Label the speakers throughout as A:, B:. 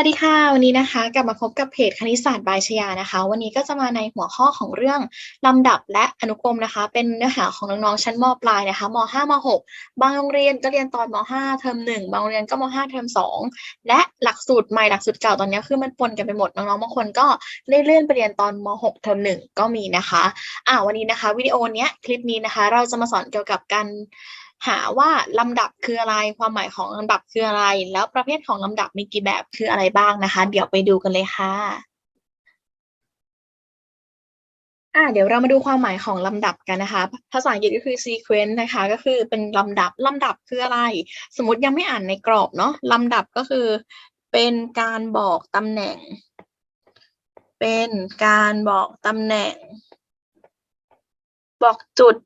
A: สวัสดีค่ะ วันนี้นะคะ กลับมาพบกับเพจคณิตศาสตร์บายชยานะคะ วันนี้ก็จะมาในหัวข้อของเรื่องลำดับและอนุกรมนะคะ เป็นเนื้อหาของน้องๆชั้นมปลายนะคะม .5 ม .6 บางโรงเรียนก็เรียนตอนม .5 เทอม1บางโรงเรียนก็ม .5 เทอม2และหลักสูตรใหม่หลักสูตรเก่าตอนนี้คือมันปนกันไปหมดน้องๆบางคนก็เลื่อนไปเรียนตอนม .6 เทอม1ก็มีนะคะอ่าวันนี้นะคะวิดีโอเนี้ยคลิปนี้นะคะ เราจะมาสอนเกี่ยวกับการ หาว่าลำดับคืออะไร ความหมายของลำดับคืออะไร แล้วประเภทของลำดับมีกี่แบบคืออะไรบ้างนะคะ เดี๋ยวไปดูกันเลยค่ะอ่าเดี๋ยวเรามาดูความหมายของลำดับกันนะคะ ภาษาอังกฤษก็คือ sequence นะคะ ก็คือเป็นลำดับลำดับคืออะไร สมมติยังไม่อ่านในกรอบเนาะลำดับก็คือ เป็นการบอกตำแหน่ง เป็นการบอกตำแหน่ง บอกจุด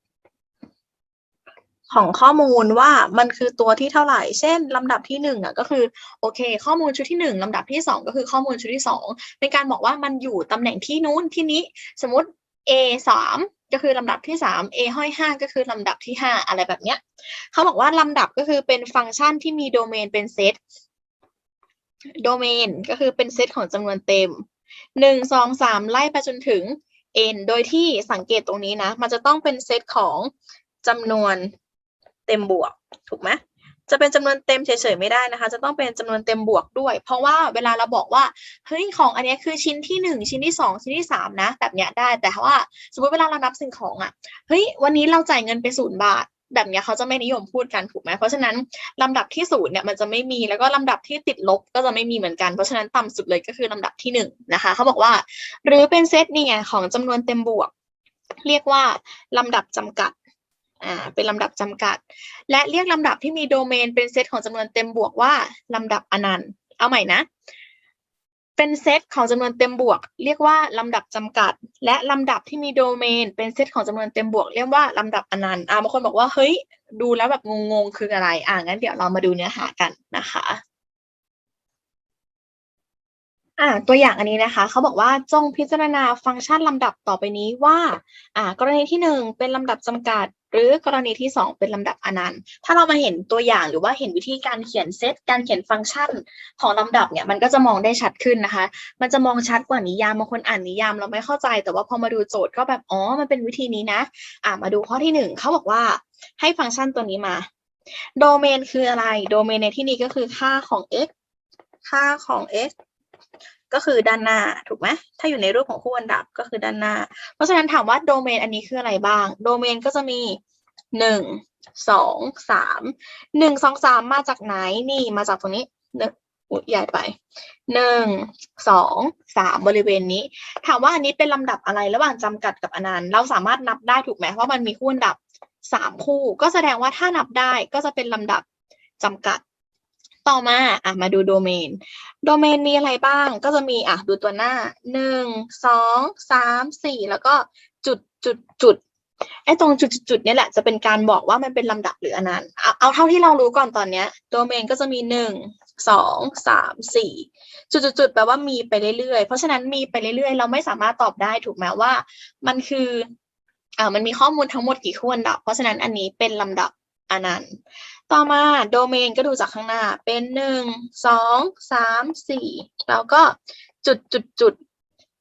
A: ของข้อมูลว่ามันคือตัวที่เท่าไหร่ เช่นลำดับที่หนึ่งอะก็คือโอเค ข้อมูลชุดที่หนึ่งลำดับที่สองก็คือข้อมูลชุดที่สองเป็นการบอกว่ามันอยู่ตำแหน่งที่นู้นที่นี้ สมมติ A สามก็คือลำดับที่สาม A ห้อยห้าก็คือลำดับที่ห้าอะไรแบบเนี้ยเขาบอกว่าลำดับก็คือเป็นฟังก์ชันที่มีโดเมนเป็นเซตโดเมนก็คือเป็นเซตของจำนวนเต็มหนึ่งสองสามไล่ไปจนถึง n โดยที่สังเกตตรงนี้นะ มันจะต้องเป็นเซตของจำนวน เต็มบวกถูกไหมจะเป็นจำนวนเต็มเฉยๆไม่ได้นะคะ จะต้องเป็นจำนวนเต็มบวกด้วย เพราะว่าเวลาเราบอกว่าเฮ้ยของอันนี้คือชิ้นที่หนึ่งชิ้นที่สองชิ้นที่สามนะ แบบเนี้ยได้แต่ว่าสมมติเวลาเรานับสิ่งของอะเฮ้ยวันนี้เราจ่ายเงินไปศูนย์บาท แบบเนี้ยเขาจะไม่นิยมพูดกันถูกไหมเพราะฉะนั้นลำดับที่ศูนย์เนี่ยมันจะไม่มีแล้วก็ลำดับที่ติดลบก็จะไม่มีเหมือนกันเพราะฉะนั้นต่ำสุดเลยก็คือลำดับที่หนึ่งนะคะเขาบอกว่า หรือเป็นเซตนี่ไงของจำนวนเต็มบวก เรียกว่าลำดับจำกัด อ่าเป็นลำดับจำกัด และเรียกลำดับที่มีโดเมนเป็นเซตของจำนวนเต็มบวกว่าลำดับอนันต์ เอาใหม่นะ เป็นเซตของจำนวนเต็มบวก เรียกว่าลำดับจำกัด และลำดับที่มีโดเมน เป็นเซตของจำนวนเต็มบวก เรียกว่าลำดับอนันต์อ่าบางคนบอกว่าเฮ้ยดูแล้วแบบงงๆคืออะไร อ่างั้นเดี๋ยวเรามาดูเนื้อหากันนะคะอ่าตัวอย่างอันนี้นะคะเขาบอกว่าจงพิจารณาฟังก์ชันลำดับต่อไปนี้ว่าอ่ากรณีที่หนึ่งเป็นลำดับจำกัด หรือกรณีที่สองเป็นลำดับอนันต์ ถ้าเรามาเห็นตัวอย่างหรือว่าเห็นวิธีการเขียนเซตการเขียนฟังก์ชันของลำดับเนี่ยมันก็จะมองได้ชัดขึ้นนะคะ มันจะมองชัดกว่านิยามบางคนอ่านนิยามเราไม่เข้าใจ แต่ว่าพอมาดูโจทย์ก็แบบอ๋อมันเป็นวิธีนี้นะ อ่ามาดูข้อที่หนึ่งเขาบอกว่าให้ฟังก์ชันตัวนี้มาโดเมนคืออะไร โดเมนในที่นี้ก็คือค่าของ x ค่าของ x ก็คือด้านหน้าถูกไหมถ้าอยู่ในรูปของคู่อันดับก็คือด้านหน้า เพราะฉะนั้นถามว่าโดเมนอันนี้คืออะไรบ้าง โดเมนก็จะมีหนึ่งสองสามหนึ่งสองสามมาจากไหนนี่มาจากตรงนี้หนึ่งอุ๊ยใหญ่ไปหนึ่งสองสามบริเวณนี้ ถามว่าอันนี้เป็นลำดับอะไรระหว่างจำกัดกับอนันต์เราสามารถนับได้ถูกไหมว่าะมันมีคู่อันดับสามคู่ ก็แสดงว่าถ้านับได้ก็จะเป็นลำดับจำกัด ต่อมาอะมาดูโดเมน โดเมนมีอะไรบ้าง ก็จะมีอะดูตัวหน้าหนึ่งสองสามสี่แล้วก็จุดจุดจุดไอ้ตรงจุดจุดจุดเนี่ยแหละจะเป็นการบอกว่ามันเป็นลำดับหรืออนันต์เอาเอาเท่าที่เรารู้ก่อนตอนเนี้ยโดเมนก็จะมีหนึ่งสองสามสี่จุดจุดจุดแปลว่ามีไปเรื่อยๆ เพราะฉะนั้นมีไปเรื่อยๆ เราไม่สามารถตอบได้ถูกไหมว่า มันคืออ่ามันมีข้อมูลทั้งหมดกี่คู่อันดับ เพราะฉะนั้นอันนี้เป็นลำดับ อนันต์ต่อมาโดเมนก็ดูจากข้างหน้าเป็นหนึ่งสองสามสี่แล้วก็จุดจุดจุด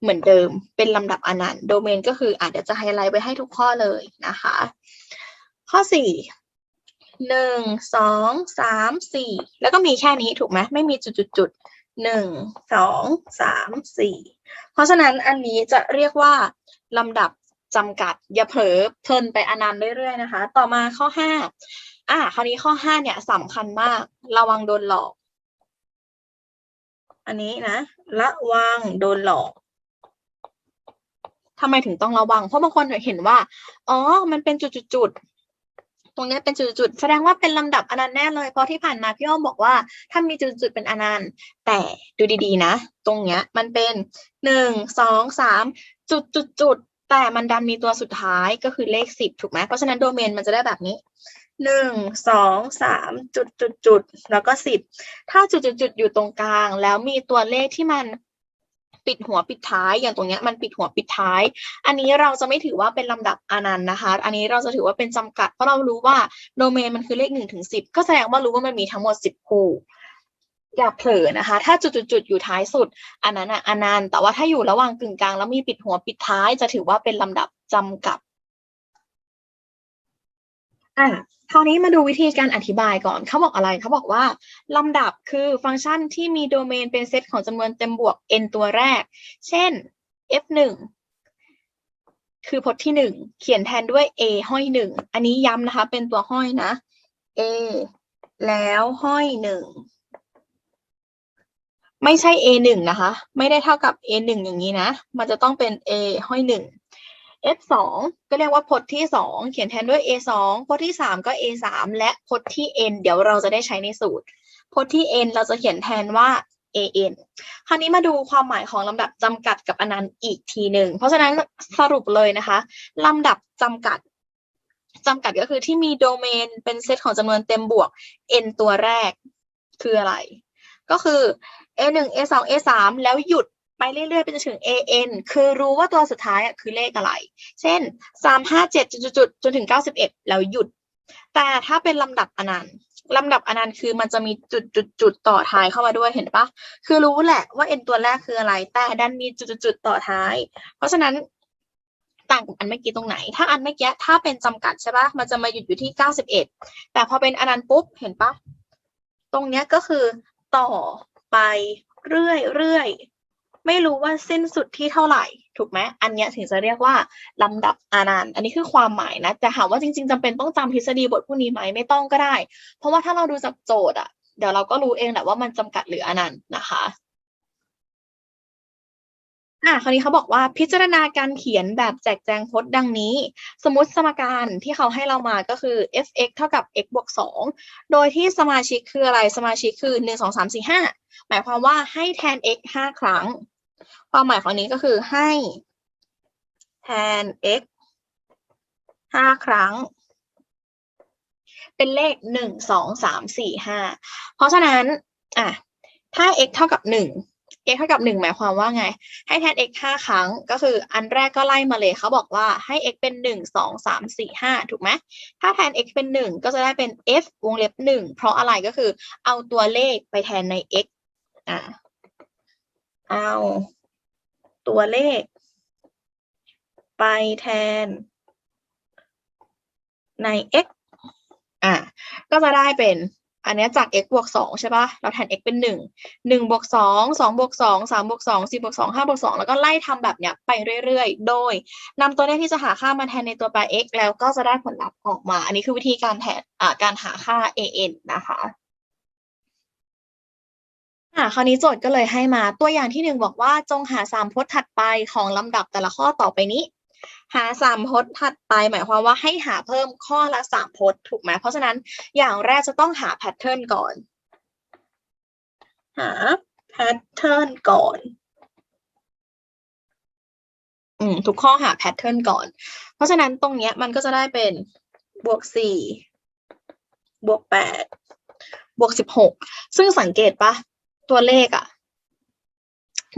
A: เหมือนเดิมเป็นลำดับอนันต์โดเมนก็คืออาจจะจะไฮไลท์ไว้ให้ทุกข้อเลยนะคะ ข้อสี่หนึ่งสองสามสี่แล้วก็มีแค่นี้ถูกไหมไม่มีจุดจุดจุดหนึ่งสองสามสี่เพราะฉะนั้นอันนี้จะเรียกว่าลำดับ จำกัด อย่าเผลอเพลินไปอนันต์เรื่อยๆนะคะ ต่อมาข้อห้าอ่าคราวนี้ข้อห้าเนี่ยสำคัญมาก ระวังโดนหลอก อันนี้นะระวังโดนหลอกทำไมถึงต้องระวัง เพราะบางคนเห็นว่า อ๋อ มันเป็นจุดๆๆตรงนี้เป็นจุดๆ แสดงว่าเป็นลำดับอนันต์แน่เลย เพราะที่ผ่านมาพี่อ้อมบอกว่าถ้ามีจุดๆ เป็นอนันต์ แต่ดูดีๆ นะ ตรงเนี้ยมันเป็นหนึ่งสองสามจุดๆ แต่มันดันมีตัวสุดท้ายก็คือเลขสิบถูกไหมเพราะฉะนั้นโดเมนมันจะได้แบบนี้หนึ่งสองสามจุดจุดจุดแล้วก็สิบถ้าจุดจุดจุดอยู่ตรงกลาง แล้วมีตัวเลขที่มันปิดหัวปิดท้ายอย่างตรงเนี้ยมันปิดหัวปิดท้าย อันนี้เราจะไม่ถือว่าเป็นลำดับอนันต์นะคะ อันนี้เราจะถือว่าเป็นจำกัดเพราะเรารู้ว่าโดเมนมันคือเลขหนึ่งถึงสิบก็แสดงว่ารู้ว่ามันมีทั้งหมดสิบคู่ อย่าเผลอนะคะ ถ้าจุดๆอยู่ท้ายสุด อันนั้นอะอนันต์แต่ว่าถ้าอยู่ระหว่างกึ่งกลางแล้วมีปิดหัวปิดท้ายจะถือว่าเป็นลำดับจำกัดอะคราวนี้มาดูวิธีการอธิบายก่อน เขาบอกอะไร เขาบอกว่าลำดับคือฟังก์ชันที่มีโดเมนเป็นเซตของจำนวนเต็มบวก n ตัวแรก เช่น f1 คือพจน์ที่หนึ่งเขียนแทนด้วย a ห้อยหนึ่งอันนี้ย้ำนะคะ เป็นตัวห้อยนะ a แล้วห้อยหนึ่ง ไม่ใช่ a หนึ่งนะคะ ไม่ได้เท่ากับ a หนึ่งอย่างนี้นะ มันจะต้องเป็น a ห้อยหนึ่ง f สองก็เรียกว่าพจน์ที่สองเขียนแทนด้วย a สองพจน์ที่สามก็ a สามและพจน์ที่ n เดี๋ยวเราจะได้ใช้ในสูตร พจน์ที่ n เราจะเขียนแทนว่า an คราวนี้มาดูความหมายของลำดับจำกัดกับอนันต์อีกทีหนึ่ง เพราะฉะนั้นสรุปเลยนะคะลำดับจำกัดจำกัดก็คือที่มีโดเมนเป็นเซตของจำนวนเต็มบวก n ตัวแรกคืออะไร ก็คือ a หนึ่ง a สอง a สามแล้วหยุดไปเรื่อยๆไปจนถึง an คือรู้ว่าตัวสุดท้ายอะคือเลขอะไร เช่นสามห้าเจ็ดจุดๆจนถึงเก้าสิบเอ็ดแล้วหยุด แต่ถ้าเป็นลำดับอนันต์ลำดับอนันต์คือมันจะมีจุดจุดจุดต่อท้ายเข้ามาด้วยเห็นปะคือรู้แหละว่า n ตัวแรกคืออะไร แต่ดันมีจุดจุดจุดต่อท้าย เพราะฉะนั้นต่างกับอันเมื่อกี้ตรงไหน ถ้าอันเมื่อกี้ถ้าเป็นจำกัดใช่ปะมันจะมาหยุดอยู่ที่เก้าสิบเอ็ดแต่พอเป็นอนันต์ปุ๊บเห็นปะตรงเนี้ยก็คือต่อ ไปเรื่อยเรื่อยๆไม่รู้ว่าสิ้นสุดที่เท่าไหร่ ถูกไหมอันนี้ถึงจะเรียกว่าลำดับอนันต์อันนี้คือความหมายนะแต่ถามว่าจริงๆจำเป็นต้องจำทฤษฎีบทพวกนี้ไหมไม่ต้องก็ได้ เพราะว่าถ้าเราดูจากโจทย์อะเดี๋ยวเราก็รู้เองแหละว่ามันจำกัดหรืออนันต์นะคะ อะคราวนี้เขาบอกว่าพิจารณาการเขียนแบบแจกแจงพจน์ดังนี้ สมมติสมการที่เขาให้เรามาก็คือ f(x) เท่ากับ x บวก2โดยที่สมาชิกคืออะไรสมาชิกคือ 1 2 3 4 5 หมายความว่าให้แทน x 5 ครั้ง ความหมายของนี้ก็คือให้แทน x 5 ครั้ง เป็นเลข 1 2 3 4 5 เพราะฉะนั้นอะถ้า x เท่ากับ 1 x เท่ากับ1หมายความว่าไง ให้แทน x 5ครั้ง ก็คืออันแรกก็ไล่มาเลยเขาบอกว่าให้ x เป็น1 2 3 4 5ถูกไหมถ้าแทน x เป็น1ก็จะได้เป็น f วงเล็บ1เพราะอะไรก็คือเอาตัวเลขไปแทนใน x อะเอาตัวเลข ไปแทนใน x อะก็จะได้เป็น อันนี้จาก x บวกสองใช่ปะเราแทน x เป็นหนึ่งหนึ่งบวกสองสองบวกสองสามบวกสองสี่บวกสองห้าบวกสองแล้วก็ไล่ทำแบบเนี้ยไปเรื่อยๆ โดยนำตัวเลขที่จะหาค่ามาแทนในตัวแปร x แล้วก็จะได้ผลลัพธ์ออกมา อันนี้คือวิธีการแทนการหาค่า an นะคะอ่าคราวนี้โจทย์ก็เลยให้มาตัวอย่างที่หนึ่งบอกว่าจงหาสามพจน์ถัดไปของลำดับแต่ละข้อต่อไปนี้ หาสามพจน์ถัดไปหมายความว่าให้หาเพิ่มข้อละสามพจน์ถูกไหมเพราะฉะนั้นอย่างแรกจะต้องหาแพทเทิร์นก่อน หาแพทเทิร์นก่อน อืมทุกข้อหาแพทเทิร์นก่อน เพราะฉะนั้นตรงเนี้ยมันก็จะได้เป็นบวกสี่บวกแปดบวกสิบหกซึ่งสังเกตปะตัวเลขอะ่ะ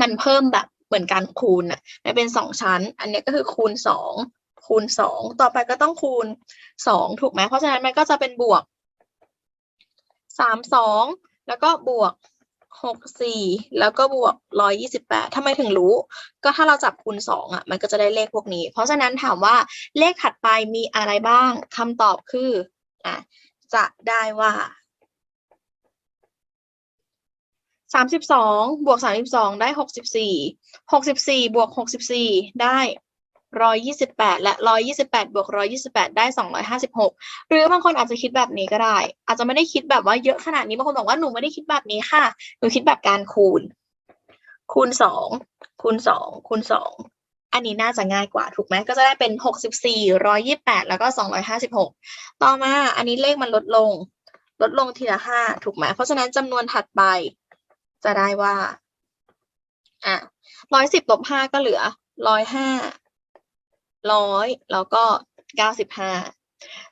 A: มันเพิ่มแบบ เหมือนการคูณอะ่ะมันเป็นสองชั้น อันเนี้ยก็คือคูณสองคูณสองต่อไปก็ต้องคูณสองถูกไหมเพราะฉะนั้นมันก็จะเป็นบวกสามสองแล้วก็บวกหกสี่แล้วก็บวกร้อยยี่สิบแปดทำไมถึงรู้ ก็ถ้าเราจับคูณสองอะ มันก็จะได้เลขพวกนี้ เพราะฉะนั้นถามว่าเลขถัดไปมีอะไรบ้างคำตอบคืออะจะได้ว่า สามสิบสองบวกสามสิบสองได้หกสิบสี่หกสิบสี่บวกหกสิบสี่ได้ร้อยยี่สิบแปดและร้อยยี่สิบแปดบวกร้อยยี่สิบแปดได้สองร้อยห้าสิบหกหรือบางคนอาจจะคิดแบบนี้ก็ได้ อาจจะไม่ได้คิดแบบว่าเยอะขนาดนี้บางคนบอกว่าหนูไม่ได้คิดแบบนี้ค่ะ หนูคิดแบบการคูณ คูณสองคูณสองคูณสองอันนี้น่าจะง่ายกว่าถูกไหมก็จะได้เป็นหกสิบสี่ร้อยยี่แปดแล้วก็สองร้อยห้าสิบหกต่อมาอันนี้เลขมันลดลง ลดลงทีละห้าถูกไหมเพราะฉะนั้นจำนวนถัดไป จะได้ว่าอะร้อยสิบลบห้าก็เหลือร้อยห้าร้อยแล้วก็เก้าสิบห้า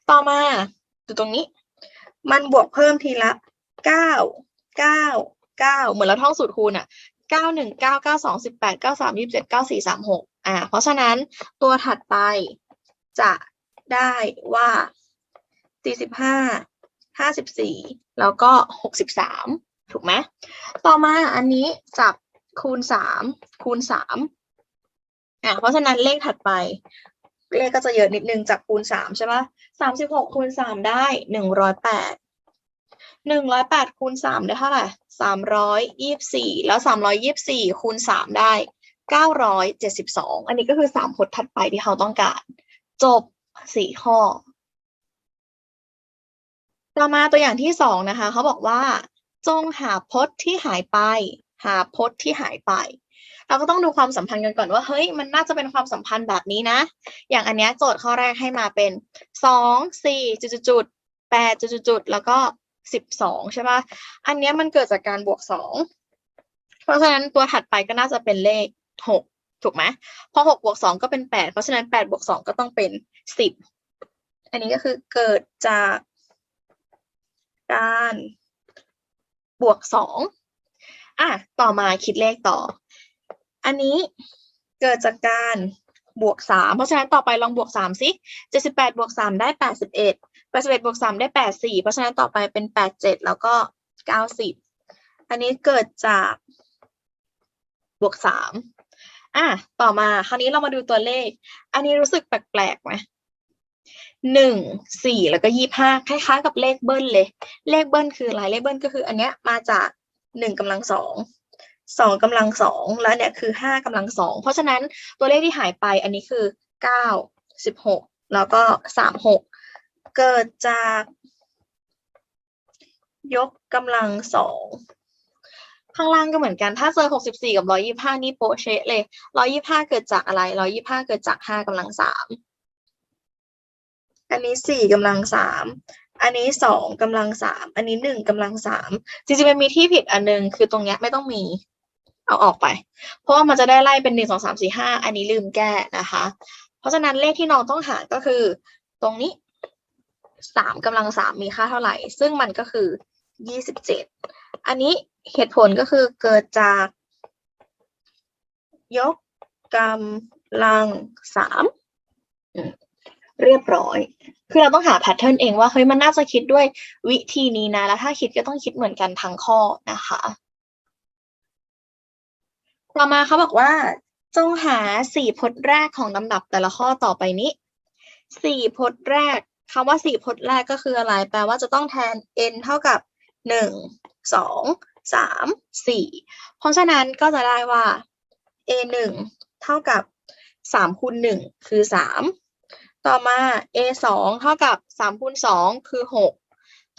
A: ต่อมาดูตรงนี้ มันบวกเพิ่มทีละเก้าเก้าเก้าเหมือนเราท่องสูตรคูณอะเก้าหนึ่งเก้าเก้าสองสิบแปดเก้าสามยี่สิบเจ็ดเก้าสี่สามหกอ่า เพราะฉะนั้นตัวถัดไปจะได้ว่าสี่สิบห้าห้าสิบสี่แล้วก็หกสิบสาม ถูกไหมต่อมาอันนี้จับคูณสามคูณสามอะเพราะฉะนั้นเลขถัดไป เลขก็จะเยอะนิดนึงจากคูณสามใช่ปะสามสิบหกคูณสามได้หนึ่งร้อยแปดหนึ่งร้อยแปดคูณสามได้เท่าไหร่สามร้อยยี่สี่แล้วสามร้อยยี่สี่คูณสามได้เก้าร้อยเจ็ดสิบสองอันนี้ก็คือสามพจน์ถัดไปที่เขาต้องการ จบสี่ข้อ ต่อมาตัวอย่างที่สองนะคะ เขาบอกว่า จงหาพจน์ที่หายไป หาพจน์ที่หายไป เราก็ต้องดูความสัมพันธ์กันก่อนว่าเฮ้ยมันน่าจะเป็นความสัมพันธ์แบบนี้นะ อย่างอันเนี้ยโจทย์ข้อแรกให้มาเป็นสองสี่จุดจุดแปดจุดจุดแล้วก็สิบสองใช่ปะอันเนี้ยมันเกิดจากการบวกสองเพราะฉะนั้นตัวถัดไปก็น่าจะเป็นเลขหกถูกไหมพอหกบวกสองก็เป็นแปดเพราะฉะนั้นแปดบวกสองก็ต้องเป็นสิบอันนี้ก็คือเกิดจากการ บวกสองอะต่อมาคิดเลขต่อ อันนี้เกิดจากการบวกสามเพราะฉะนั้นต่อไปลองบวกสามสิเจ็ดสิบแปดบวกสามได้แปดสิบเอ็ดแปดสิบเอ็ดบวกสามได้แปดสี่เพราะฉะนั้นต่อไปเป็นแปดเจ็ดแล้วก็เก้าสิบอันนี้เกิดจากบวกสามอะต่อมาคราวนี้เรามาดูตัวเลข อันนี้รู้สึกแปลกๆไหม หนึ่งสี่แล้วก็ยี่ห้าคล้ายๆ กับเลขเบิ้ลเลย เลขเบิ้ลคืออะไรเลขเบิ้ลก็คืออันเนี้ยมาจากหนึ่งกำลังสองสองกำลังสองแล้วเนี่ยคือห้ากำลังสองเพราะฉะนั้นตัวเลขที่หายไปอันนี้คือเก้าสิบหกแล้วก็สามหกเกิดจาก ยกกำลังสองข้างล่างก็เหมือนกัน ถ้าเจอหกสิบสี่กับร้อยี่ห้านี่โปะเชะเลยร้อยี่ห้าเกิดจากอะไรร้อยี่ห้าเกิดจากห้ากำลังสาม อันนี้สี่กำลังสามอันนี้สองกำลังสามอันนี้หนึ่งกำลังสามจริงๆมันมีที่ผิดอันนึงคือตรงเนี้ยไม่ต้องมีเอาออกไป เพราะว่ามันจะได้ไล่เป็นหนึ่งสองสามสี่ห้าอันนี้ลืมแก้นะคะ เพราะฉะนั้นเลขที่น้องต้องหาก็คือ ตรงนี้สามกำลังสามมีค่าเท่าไหร่ ซึ่งมันก็คือยี่สิบเจ็ดอันนี้เหตุผลก็คือเกิดจาก ยกกำลังสาม เรียบร้อย คือเราต้องหาแพทเทิร์นเองว่าเฮ้ยมันน่าจะคิดด้วยวิธีนี้นะ แล้วถ้าคิดก็ต้องคิดเหมือนกันทั้งข้อนะคะ ต่อมาเขาบอกว่า จงหาสี่พจน์แรกของลำดับแต่ละข้อต่อไปนี้สี่พจน์แรกคำว่าสี่พจน์แรกก็คืออะไร แปลว่าจะต้องแทน n เท่ากับหนึ่งสองสามสี่เพราะฉะนั้นก็จะได้ว่า a หนึ่งเท่ากับสามคูณหนึ่งคือสาม ต่อมา a สองเท่ากับสามคูณสองคือหก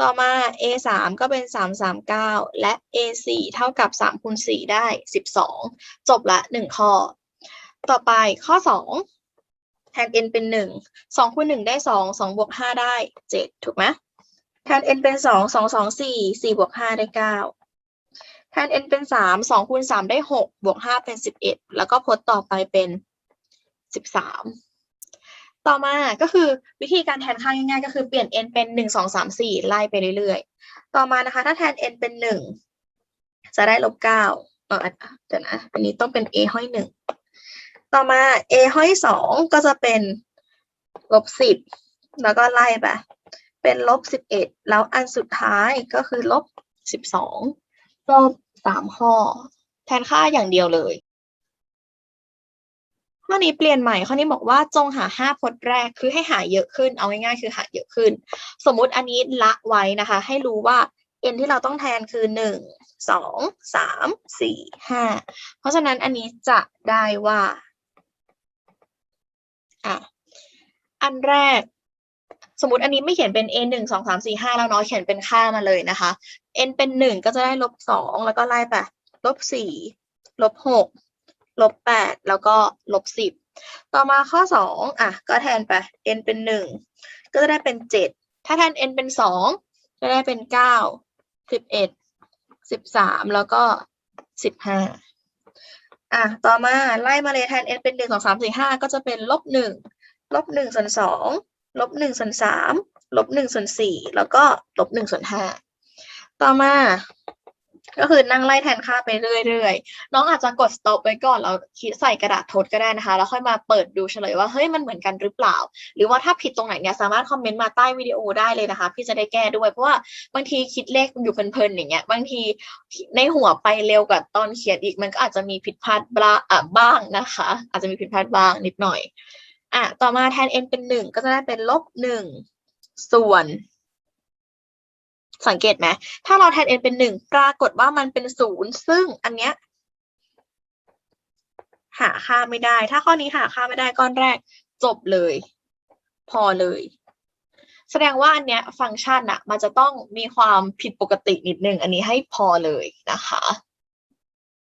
A: ต่อมา a สามก็เป็นสามสามเก้าและ a สี่เท่ากับสามคูณสี่ได้สิบสองจบละหนึ่งข้อ ต่อไปข้อสองแทน n เป็นหนึ่งสองคูณหนึ่งได้สองสองบวกห้าได้เจ็ดถูกไหมแทน n เป็นสองสองสองสี่สี่บวกห้าได้เก้าแทน n เป็นสามสองคูณสามได้หกบวกห้าเป็นสิบเอ็ดแล้วก็พจน์ต่อไปเป็นสิบสาม ต่อมาก็คือวิธีการแทนค่าง่ายๆ ก็คือเปลี่ยน n เป็นหนึ่งสองสามสี่ไล่ไปเรื่อยๆ ต่อมานะคะ ถ้าแทน n เป็นหนึ่งจะได้ลบเก้าเออเดี๋ยวนะอันนี้ต้องเป็น a ห้อยหนึ่งต่อมา a ห้อยสองก็จะเป็นลบสิบแล้วก็ไล่ไป เป็นลบสิบเอ็ดแล้วอันสุดท้ายก็คือลบสิบสองจบสามข้อ แทนค่าอย่างเดียวเลย ข้อนี้เปลี่ยนใหม่ข้อนี้บอกว่าจงหาห้าพจน์แรกคือให้หาเยอะขึ้น เอาง่ายๆคือหาเยอะขึ้น สมมุติอันนี้ละไว้นะคะ ให้รู้ว่า n ที่เราต้องแทนคือหนึ่งสองสามสี่ห้าเพราะฉะนั้นอันนี้จะได้ว่าอะอันแรก สมมติอันนี้ไม่เขียนเป็น a หนึ่งสองสามสี่ห้าแล้วเนาะเขียนเป็นค่ามาเลยนะคะ n เป็นหนึ่งก็จะได้ลบสองแล้วก็ไล่ไปลบสี่ลบหก ลบแปดแล้วก็ลบสิบต่อมาข้อสองอะก็แทนไป n เป็นหนึ่งก็จะได้เป็นเจ็ดถ้าแทน n เป็นสองจะได้เป็นเก้าสิบเอ็ดสิบสามแล้วก็สิบห้าอะต่อมาไล่มาเลยแทน n เป็นหนึ่งสองสามสี่ห้าก็จะเป็นลบหนึ่งลบหนึ่งส่วนสองลบหนึ่งส่วนสามลบหนึ่งส่วนสี่แล้วก็ลบหนึ่งส่วนห้าต่อมา ก็คือนั่งไล่แทนค่าไปเรื่อยๆ น้องอาจจะกด stop ไว้ก่อนแล้วคิดใส่กระดาษทดก็ได้นะคะ แล้วค่อยมาเปิดดูเฉลยว่าเฮ้ยมันเหมือนกันหรือเปล่า หรือว่าถ้าผิดตรงไหนเนี่ยสามารถคอมเมนต์มาใต้วิดีโอได้เลยนะคะ พี่จะได้แก้ด้วย เพราะว่าบางทีคิดเลขอยู่เพลินๆอย่างเงี้ยบางทีในหัวไปเร็วกว่าตอนเขียนอีกมันก็อาจจะมีผิดพลาดบ้างอะบ้างนะคะ อาจจะมีผิดพลาดบ้างนิดหน่อยอะต่อมาแทน n เป็นหนึ่งก็จะได้เป็นลบหนึ่งส่วน สังเกตไหมถ้าเราแทน n เป็นหนึ่งปรากฏว่ามันเป็นศูนย์ซึ่งอันเนี้ยหาค่าไม่ได้ ถ้าข้อนี้หาค่าไม่ได้ก้อนแรกจบเลย พอเลย แสดงว่าอันเนี้ยฟังก์ชันอะมันจะต้องมีความผิดปกตินิดนึง อันนี้ให้พอเลยนะคะ